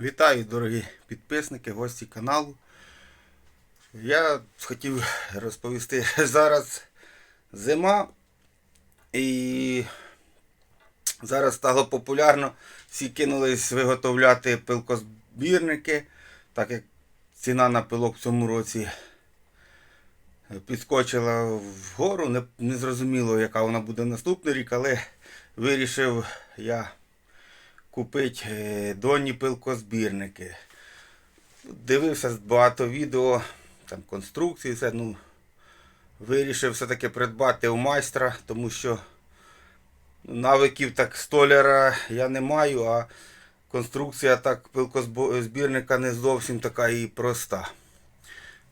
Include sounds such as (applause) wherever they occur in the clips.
Вітаю, дорогі підписники, гості каналу. Я хотів розповісти, (laughs) зараз зима і зараз стало популярно. Всі кинулись виготовляти пилкозбірники, так як ціна на пилок в цьому році підскочила вгору. Не, не зрозуміло, яка вона буде наступний рік, але вирішив я купити е, донні пилкозбірники. Дивився багато відео, там конструкції, все, ну, вирішив все-таки придбати у майстра, тому що навиків так столяра я не маю, а конструкція так пилкозбірника не зовсім така і проста.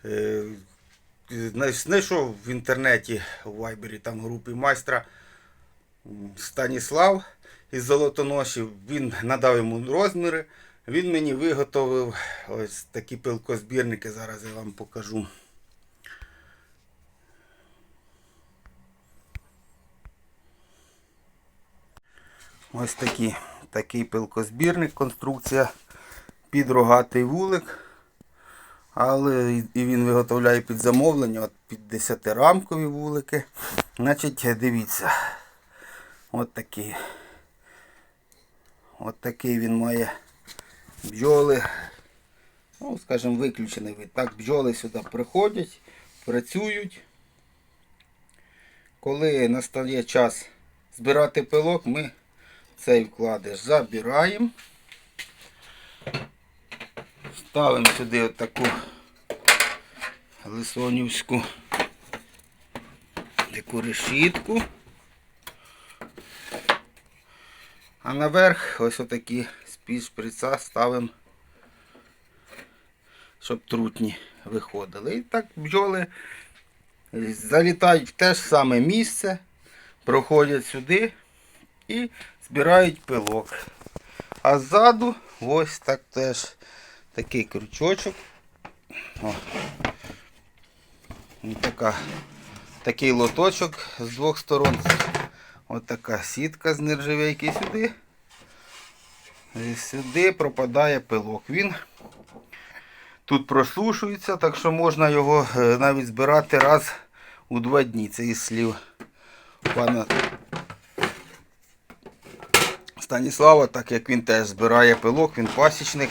Е, Знайшов в інтернеті у Вайбері там групи майстра Станіслав із Золотоношів. Він надав йому розміри. Він мені виготовив ось такі пилкозбірники. Зараз я вам покажу. Ось такі, такий пилкозбірник, конструкція під рогатий вулик. Але і- він виготовляє під замовлення, от під 10-рамкові вулики. Значить, дивіться. От такий. От такий він має бджоли. Ну, скажімо, виключений вид. Так, бджоли сюди приходять, працюють. Коли настає час збирати пилок, ми цей вкладиш забираємо. Ставимо сюди отаку лисонівську таку решітку. А наверх ось отакі з-під шприца ставимо, щоб трутні виходили. І так бджоли залітають в те ж саме місце, проходять сюди і збирають пилок. А ззаду ось так теж такий крючочок. О. Така, такий лоточок з двох сторон. Ось така сітка з нержавейки сюди. І сюди пропадає пилок. Він тут просушується, так що можна його е, навіть збирати раз у два дні. Це із слів пана Станіслава, так як він теж збирає пилок, він пасічник.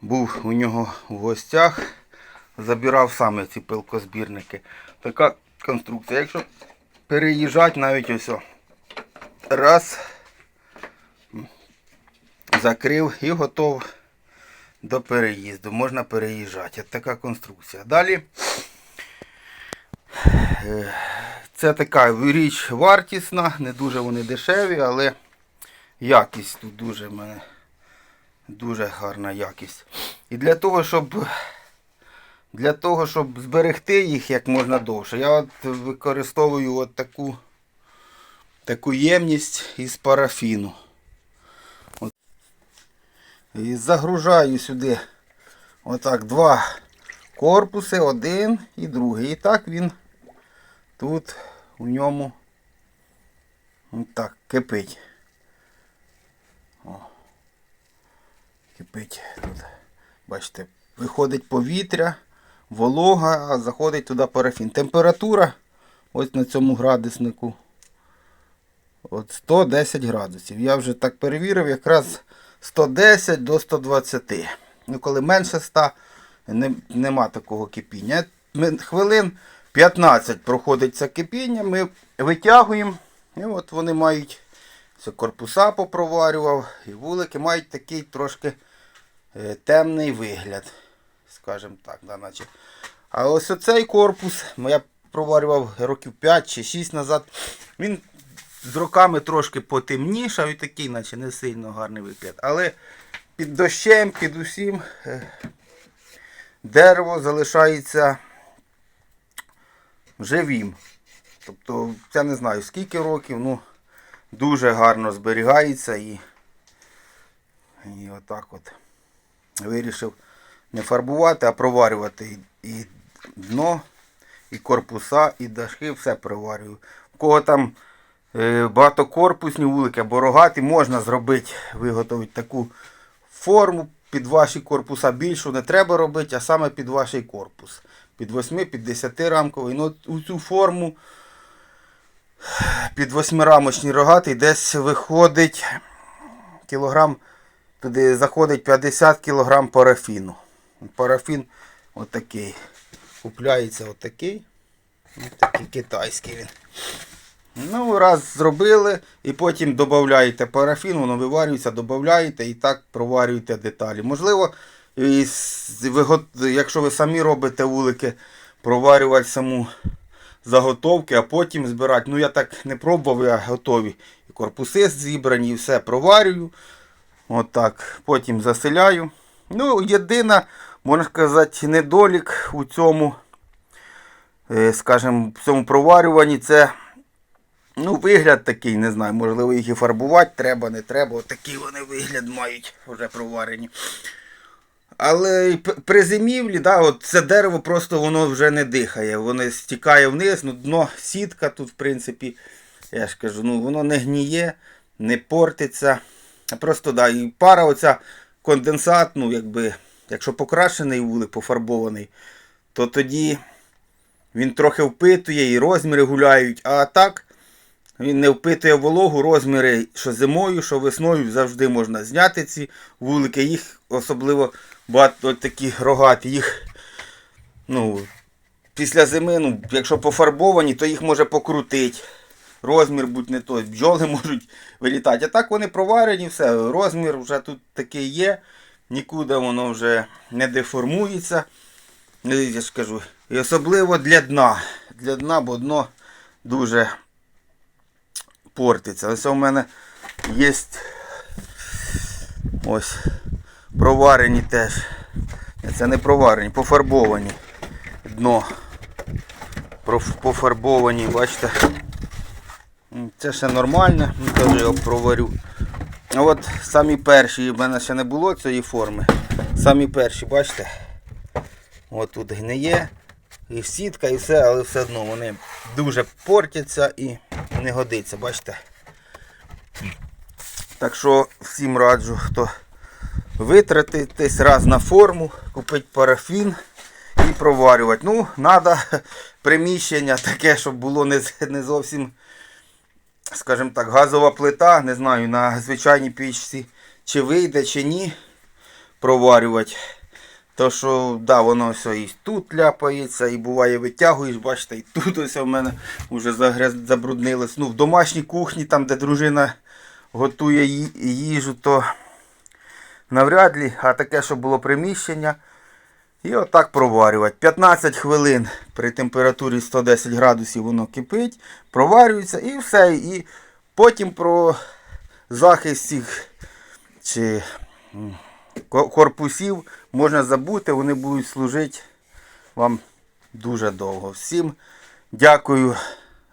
Був у нього в гостях, забирав саме ці пилкозбірники. Така конструкція. Якщо переїжджати навіть ось. Раз. Закрив і готов до переїзду. Можна переїжджати. От така конструкція. Далі. е, Це така річ вартісна, не дуже вони дешеві, але якість тут дуже мене дуже гарна якість. І для того, щоб для того, щоб зберегти їх як можна довше, я от використовую от таку, таку ємність із парафіну. От. І загружаю сюди отак два корпуси, один і другий. І так він тут у ньому так кипить. Кипить тут. Бачите, виходить повітря, волога, заходить туди парафін. Температура ось на цьому градуснику от 110 градусів. Я вже так перевірив, якраз 110 до 120. Ну, коли менше 100, не, нема такого кипіння. Хвилин 15 проходить це кипіння, ми витягуємо. І от вони мають це корпуса попроварював, і вулики мають такий трошки е, темний вигляд. Скажімо так, да, наче. А ось оцей корпус, ну, я проварював років 5 чи 6 назад. Він з роками трошки потемнішав і такий, наче не сильно гарний вигляд. Але під дощем, під усім е, дерево залишається живим. Тобто, я не знаю скільки років, ну дуже гарно зберігається і, і отак от вирішив не фарбувати, а проварювати і, дно, і корпуса, і дашки, все проварюю. У кого там е, багатокорпусні вулики або рогаті, можна зробити, виготовити таку форму під ваші корпуса більшу не треба робити, а саме під ваш корпус. Під 8, під 10 рамковий. Ну, у цю форму під восьмирамочний рогатий десь виходить кілограм, туди заходить 50 кілограм парафіну. Парафін отакий. Купляється отакий. Ось такий китайський він. Ну, раз зробили, і потім додаєте парафін, воно виварюється, додаєте і так проварюєте деталі. Можливо, якщо ви самі робите вулики, проварювати саму заготовки, а потім збирати. Ну, я так не пробував, я готові. І корпуси зібрані, і все проварюю. Отак. Потім заселяю. Ну, єдина, можна сказати, недолік у цьому, е, скажімо, в цьому проварюванні це. Ну, вигляд такий, не знаю, можливо, їх і фарбувати треба, не треба. Отакий вони вигляд мають вже проварені. Але при зимівлі, да, от це дерево просто воно вже не дихає. Воно стікає вниз, ну дно сітка тут, в принципі, я ж кажу, ну воно не гніє, не портиться. Просто да, і пара оця конденсат, ну якби, якщо покрашений вулик, пофарбований, то тоді він трохи впитує і розміри гуляють. А так він не впитує вологу, розміри, що зимою, що весною завжди можна зняти ці вулики. Їх особливо багато такі рогаті. Їх, ну, після зими, ну, якщо пофарбовані, то їх може покрутити. Розмір будь не той, бджоли (laughs) можуть вилітати. А так вони проварені, все, розмір вже тут такий є, нікуди воно вже не деформується. Ну, Я ж кажу, і особливо для дна. Для дна, бо дно дуже портиться. Ось у мене є ось проварені теж. Це не проварені, пофарбовані дно. Пофарбовані, бачите. Це ще нормально, ну, теж його проварю. А от самі перші, в мене ще не було цієї форми. Самі перші, бачите? От тут гниє, і сітка, і все, але все одно вони дуже портяться і не годиться, бачите? Так що всім раджу, хто витратитись раз на форму, купити парафін і проварювати. Ну, треба (laughs) приміщення таке, щоб було не, не зовсім, скажімо так, газова плита. Не знаю, на звичайній пічці чи вийде, чи ні проварювати. То що, да, воно все і тут ляпається, і буває витягуєш, бачите, і тут ось у мене вже загряз, забруднилось. Ну, в домашній кухні, там, де дружина готує їжу, то навряд ли, а таке, щоб було приміщення. І отак проварювати. 15 хвилин при температурі 110 градусів воно кипить, проварюється і все. І потім про захист цих чи корпусів можна забути, вони будуть служити вам дуже довго. Всім дякую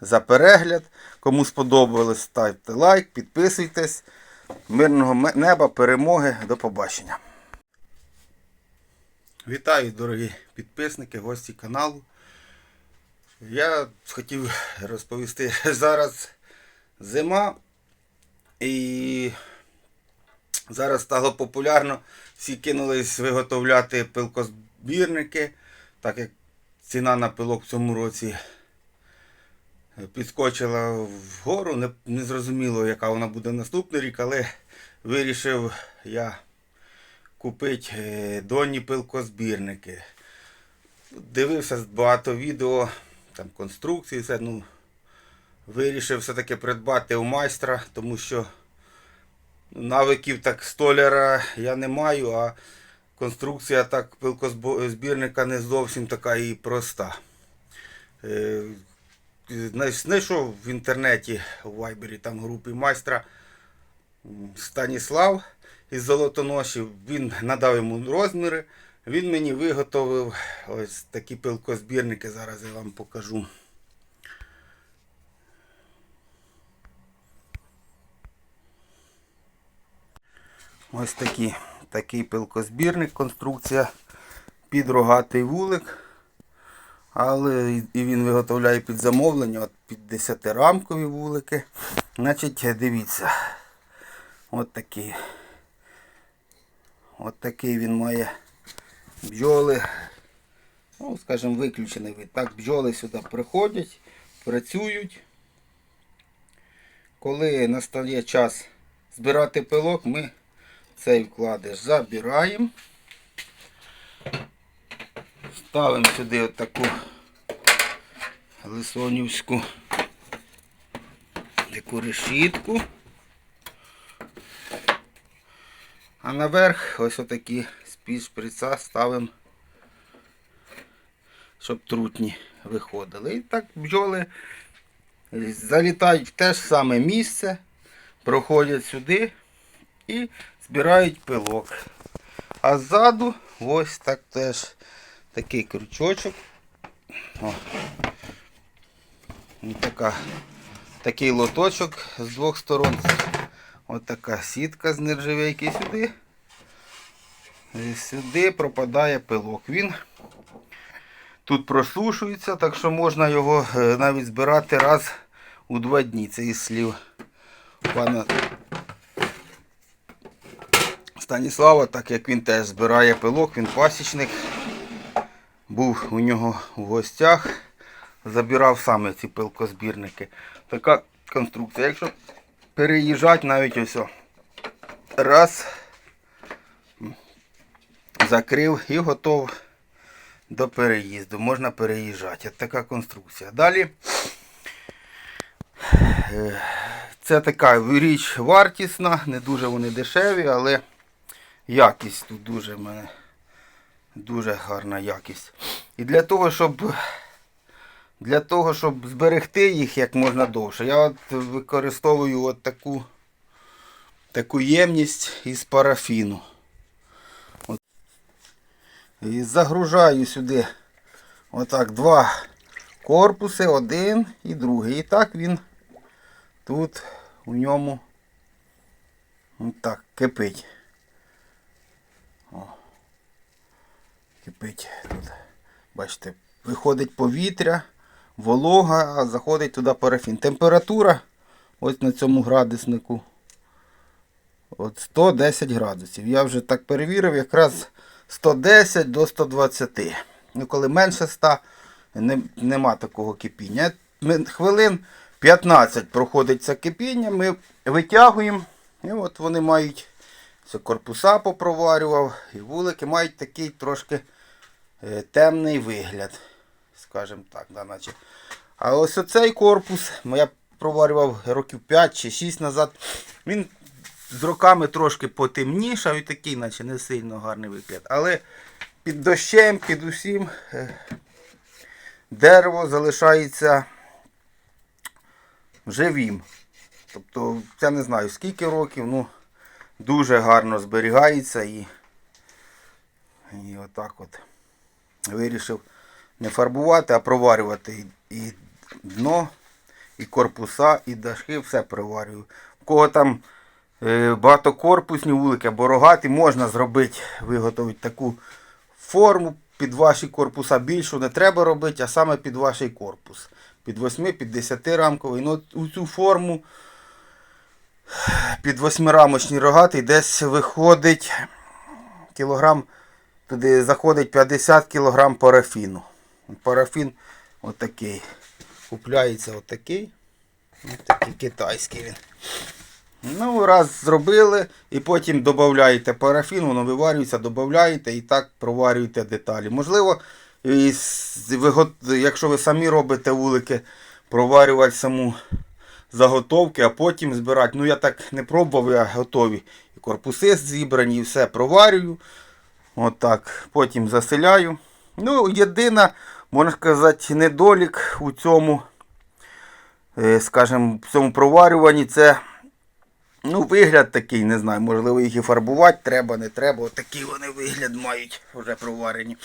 за перегляд. Кому сподобалось, ставте лайк, підписуйтесь. Мирного неба, перемоги, до побачення. Вітаю, дорогі підписники, гості каналу. Я хотів розповісти, (laughs) зараз зима і зараз стало популярно. Всі кинулись виготовляти пилкозбірники, так як ціна на пилок в цьому році підскочила вгору. Не, не зрозуміло, яка вона буде наступний рік, але вирішив я купити е, донні пилкозбірники. Дивився багато відео, там конструкції, все, ну, вирішив все-таки придбати у майстра, тому що навиків так столяра я не маю, а конструкція так пилкозбірника не зовсім така і проста. Е, Знайшов в інтернеті у Вайбері там групи майстра Станіслав із Золотоношів. Він надав йому розміри. Він мені виготовив ось такі пилкозбірники. Зараз я вам покажу. Ось такі, такий пилкозбірник, конструкція під рогатий вулик. Але і- він виготовляє під замовлення, от під 10-рамкові вулики. Значить, дивіться. От такі. От такий він має бджоли. Ну, скажімо, виключений вид. Так, бджоли сюди приходять, працюють. Коли настає час збирати пилок, ми цей вкладиш забираємо. Ставимо сюди отаку лисонівську таку решітку. А наверх ось отакі з-під шприца ставимо, щоб трутні виходили. І так бджоли залітають в те ж саме місце, проходять сюди і збирають пилок. А ззаду ось так теж такий крючочок. О. Така, такий лоточок з двох сторон. Ось така сітка з нержавейки сюди. І сюди пропадає пилок. Він тут просушується, так що можна його е, навіть збирати раз у два дні. Це із слів пана Станіслава, так як він теж збирає пилок, він пасічник. Був у нього в гостях, забирав саме ці пилкозбірники. Така конструкція. Якщо переїжджати навіть ось. Раз. Закрив і готов до переїзду. Можна переїжджати. От така конструкція. Далі. е, Це така річ вартісна, не дуже вони дешеві, але якість тут дуже в мене дуже гарна якість. І для того, щоб для того, щоб зберегти їх як можна довше, я от використовую от таку, таку ємність із парафіну. От. І загружаю сюди отак два корпуси, один і другий. І так він тут у ньому так кипить. Кипить тут. Бачите, виходить повітря, волога, заходить туди парафін. Температура ось на цьому градуснику от 110 градусів. Я вже так перевірив, якраз 110 до 120. Ну, коли менше 100, не, нема такого кипіння. Хвилин 15 проходить це кипіння, ми витягуємо. І от вони мають це корпуса попроварював, і вулики мають такий трошки е, темний вигляд. Скажімо так, да, наче. А ось оцей корпус я проварював років 5 чи 6 назад. Він з роками трошки потемнішав і такий, наче не сильно гарний вигляд. Але під дощем, під усім е, дерево залишається живим. Тобто, я не знаю скільки років, ну дуже гарно зберігається і, і отак от вирішив не фарбувати, а проварювати і, дно, і корпуса, і дашки, все проварюю. У кого там е, багатокорпусні вулики або рогаті, можна зробити, виготовити таку форму під ваші корпуса більшу не треба робити, а саме під ваш корпус. Під 8, під 10 рамковий. Ну, у цю форму під восьмирамочний рогатий десь виходить кілограм, туди заходить 50 кілограм парафіну. Парафін отакий. Купляється отакий. Ось такий китайський він. Ну, раз зробили, і потім додаєте парафін, воно виварюється, додаєте і так проварюєте деталі. Можливо, якщо ви самі робите вулики, проварювати саму заготовки, а потім збирати. Ну я так не пробував, я готові. І корпуси зібрані, і все проварюю. Отак. Потім заселяю. Ну, єдина, можна сказати, недолік у цьому, е, скажімо, в цьому проварюванні це. Ну, вигляд такий, не знаю, можливо, їх і фарбувати треба, не треба. Отакий вони вигляд мають вже проварені.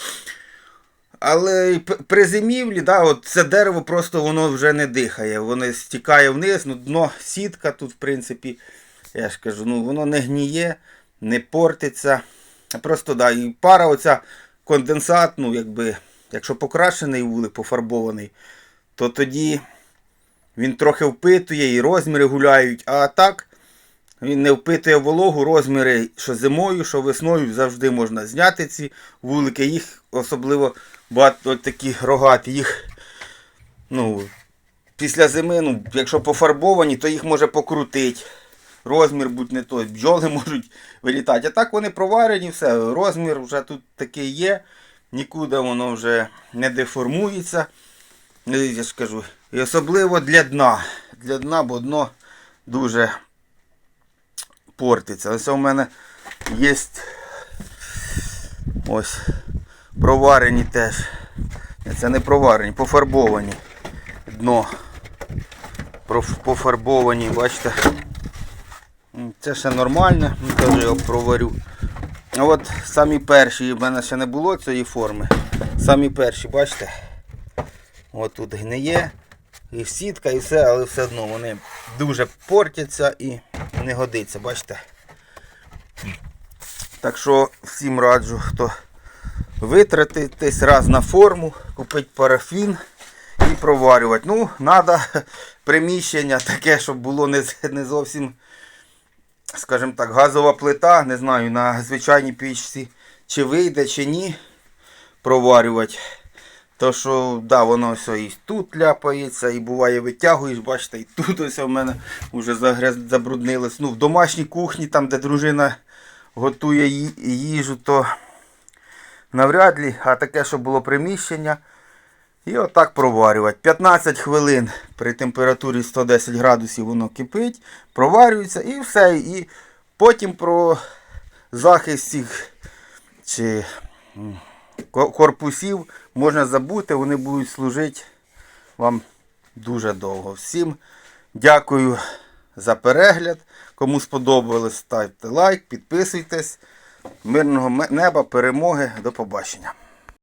Але при зимівлі, да, от це дерево просто воно вже не дихає. Воно стікає вниз, ну дно сітка тут, в принципі, я ж кажу, ну воно не гніє, не портиться. Просто да, і пара оця конденсат, ну якби, якщо покрашений вулик, пофарбований, то тоді він трохи впитує і розміри гуляють. А так, Він не впитує вологу, розміри, що зимою, що весною завжди можна зняти ці вулики. Їх особливо багато такі рогаті, їх ну, після зими, ну, якщо пофарбовані, то їх може покрутити. Розмір будь не той, бджоли (laughs) можуть вилітати. А так вони проварені, все, розмір вже тут такий є, нікуди воно вже не деформується. Ну, Я ж кажу, і особливо для дна. Для дна, бо дно дуже портиться. Ось у мене є ось проварені теж. Це не проварені, пофарбовані дно. Пофарбовані, бачите. Це ще нормально, ну, теж його проварю. А от самі перші, в мене ще не було цієї форми. Самі перші, бачите? От тут гниє, і сітка, і все, але все одно вони дуже портяться і не годиться, бачите? Так що всім раджу, хто витратитись раз на форму, купити парафін і проварювати. Ну, треба (laughs) приміщення таке, щоб було не, не зовсім, скажімо так, газова плита. Не знаю, на звичайній пічці чи вийде, чи ні проварювати. То що, да, воно все і тут ляпається, і буває витягуєш, бачите, і тут ось у мене вже загряз, забруднилось. Ну, в домашній кухні, там, де дружина готує їжу, то навряд ли, а таке, щоб було приміщення. І отак проварювати. 15 хвилин при температурі 110 градусів воно кипить, проварюється і все. І потім про захист цих чи корпусів можна забути, вони будуть служити вам дуже довго. Всім дякую за перегляд. Кому сподобалось, ставте лайк, підписуйтесь. Мирного неба, перемоги, до побачення.